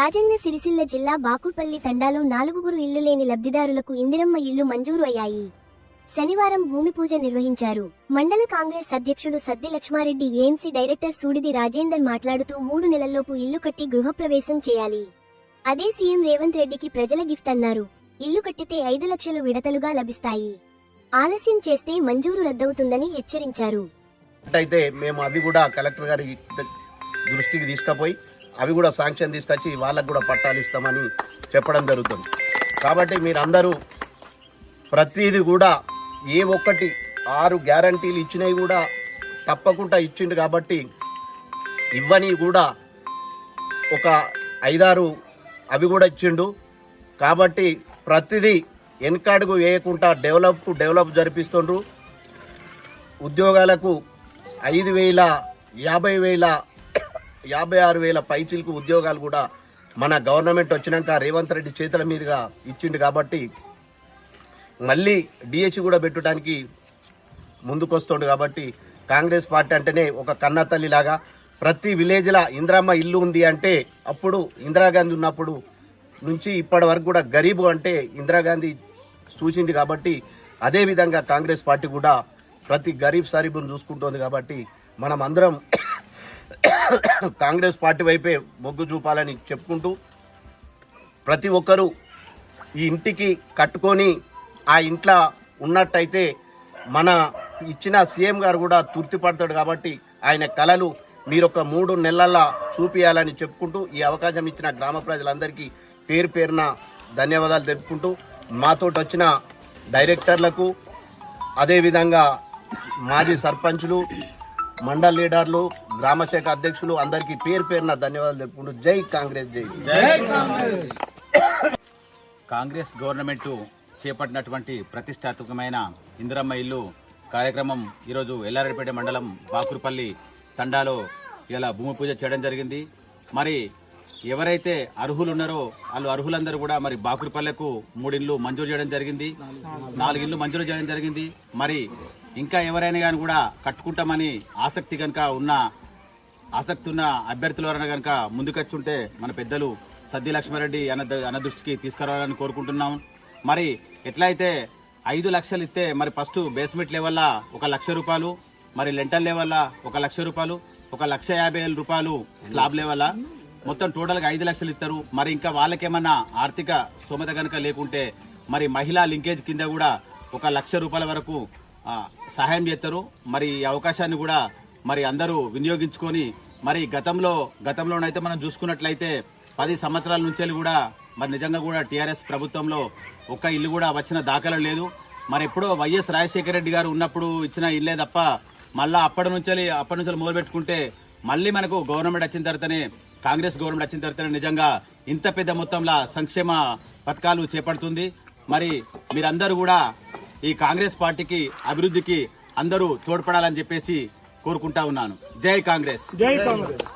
రాజన్న సిరిసిల్ల జిల్లా బాకుపల్లి తండాలో నాలుగుగురు ఇల్లు లేని లబ్ధిదారులకు ఇందిరమ్మ ఇల్లు మంజూరు అయ్యాయి. శనివారం భూమి పూజ నిర్వహించారు. మండల కాంగ్రెస్ అధ్యక్షుడు సద్ది లక్ష్మారెడ్డి ఏఎంసీ డైరెక్టర్ సూడిది రాజేందర్ మాట్లాడుతూ మూడు నెలల్లోపు ఇల్లు కట్టి గృహప్రవేశం చేయాలి. అదే సీఎం రేవంత్ రెడ్డికి ప్రజల గిఫ్ట్ అన్నారు. ఇల్లు కట్టితే ఐదు లక్షలు విడతలుగా లభిస్తాయి. ఆలస్యం చేస్తే మంజూరు రద్దవుతుందని హెచ్చరించారు. అయితే మేము అది కూడా కలెక్టర్ గారి దృష్టికి తీసుకుపోయి అవి కూడా శాంక్షన్ తీసుకొచ్చి వాళ్ళకు కూడా పట్టాలు ఇస్తామని చెప్పడం జరుగుతుంది. కాబట్టి మీరందరూ ప్రతిదీ కూడా ఏ ఒక్కటి ఆరు గ్యారంటీలు ఇచ్చినవి కూడా తప్పకుండా ఇచ్చిండు కాబట్టి ఇవ్వని కూడా ఒక ఐదారు అవి కూడా ఇచ్చిండు కాబట్టి ప్రతిదీ వెనకడుగు వేయకుండా డెవలప్కు డెవలప్ జరిపిస్తుండ్రు. ఉద్యోగాలకు ఐదు వేల యాభై వేల యాభై ఆరు వేల పైచీలకు ఉద్యోగాలు కూడా మన గవర్నమెంట్ వచ్చినాక రేవంత్ రెడ్డి చేతుల మీదుగా ఇచ్చిండు కాబట్టి మళ్ళీ డిఎస్సి కూడా పెట్టడానికి ముందుకొస్తుండు కాబట్టి కాంగ్రెస్ పార్టీ అంటేనే ఒక కన్న తల్లిలాగా ప్రతి విలేజ్లో ఇందిరమ్మ ఇల్లు ఉంది అంటే అప్పుడు ఇందిరాగాంధీ ఉన్నప్పుడు నుంచి ఇప్పటి వరకు కూడా గరీబు అంటే ఇందిరాగాంధీ సూచింది కాబట్టి అదే విధంగా కాంగ్రెస్ పార్టీ కూడా ప్రతి గరీబ్ సరీబును చూసుకుంటోంది కాబట్టి మనం అందరం కాంగ్రెస్ పార్టీ వైపే మొగ్గు చూపాలని చెప్పుకుంటూ ప్రతి ఒక్కరూ ఈ ఇంటికి కట్టుకొని ఆ ఇంట్లో ఉన్నట్టయితే మన ఇచ్చిన సీఎం గారు కూడా తృప్తి పడతాడు కాబట్టి ఆయన కళలు మీరు ఒక మూడు నెలల్లో చూపించాలని చెప్పుకుంటూ ఈ అవకాశం ఇచ్చిన గ్రామ ప్రజలందరికీ పేరు పేరున ధన్యవాదాలు తెలుపుకుంటూ మాతోటి వచ్చిన డైరెక్టర్లకు అదేవిధంగా మాజీ సర్పంచులు మండల్ లీడర్లు గ్రామ శాఖ అధ్యక్షులు అందరికీ పేరు పేరున ధన్యవాదాలు తెలుపుకుంటూ జై కాంగ్రెస్ జై కాంగ్రెస్! గవర్నమెంట్ చేపట్టినటువంటి ప్రతిష్టాత్మకమైన ఇందిరమ్మ ఇల్లు కార్యక్రమం ఈరోజు ఎల్లారెడ్డిపేట మండలం బాకురుపల్లి తండాలో ఇలా భూమి పూజ చేయడం జరిగింది. మరి ఎవరైతే అర్హులు ఉన్నారో వాళ్ళు అర్హులందరూ కూడా మరి బాకురుపల్లెకు మూడిళ్ళు మంజూరు చేయడం జరిగింది. నాలుగు ఇళ్ళు మంజూరు చేయడం జరిగింది. మరి ఇంకా ఎవరైనా కానీ కూడా కట్టుకుంటామని ఆసక్తి కనుక ఉన్న ఆసక్తి ఉన్న అభ్యర్థులు ఎవరైనా కనుక ముందుకొచ్చుంటే మన పెద్దలు సద్ది లక్ష్మారెడ్డి అన్న అన్న దృష్టికి తీసుకురావాలని కోరుకుంటున్నాం మరి ఎట్లయితే ఐదు లక్షలు ఇస్తే మరి ఫస్ట్ బేస్మెంట్ లెవెల్లా ఒక లక్ష రూపాయలు మరి లెంటల్ లెవెల్లా ఒక లక్ష రూపాయలు ఒక లక్ష యాభై వేల రూపాయలు స్లాబ్ లెవెల్లా మొత్తం టోటల్గా ఐదు లక్షలు ఇస్తారు. మరి ఇంకా వాళ్ళకేమన్నా ఆర్థిక స్తోమత కనుక లేకుంటే మరి మహిళా లింకేజ్ కింద కూడా ఒక లక్ష రూపాయల వరకు సహాయం చేస్తారు. మరి ఈ అవకాశాన్ని కూడా మరి అందరూ వినియోగించుకొని మరి గతంలో గతంలోనైతే మనం చూసుకున్నట్లయితే పది సంవత్సరాల నుంచి కూడా మరి నిజంగా కూడా టీఆర్ఎస్ ప్రభుత్వంలో ఒక్క ఇల్లు కూడా వచ్చిన దాఖలు లేదు. మరి ఎప్పుడో వైఎస్ రాజశేఖర రెడ్డి గారు ఉన్నప్పుడు ఇచ్చిన ఇల్లే తప్ప మళ్ళీ అప్పటి నుంచి అప్పటి నుంచి మొదలు పెట్టుకుంటే మళ్ళీ మనకు గవర్నమెంట్ వచ్చిన తర్వాతనే కాంగ్రెస్ గవర్నమెంట్ వచ్చిన తర్వాతనే నిజంగా ఇంత పెద్ద మొత్తంలో సంక్షేమ పథకాలు చేపడుతుంది. మరి మీరందరూ కూడా ఈ కాంగ్రెస్ పార్టీకి అభివృద్ధికి అందరూ తోడ్పడాలని చెప్పేసి కోరుకుంటా ఉన్నాను. జై కాంగ్రెస్. జై కాంగ్రెస్.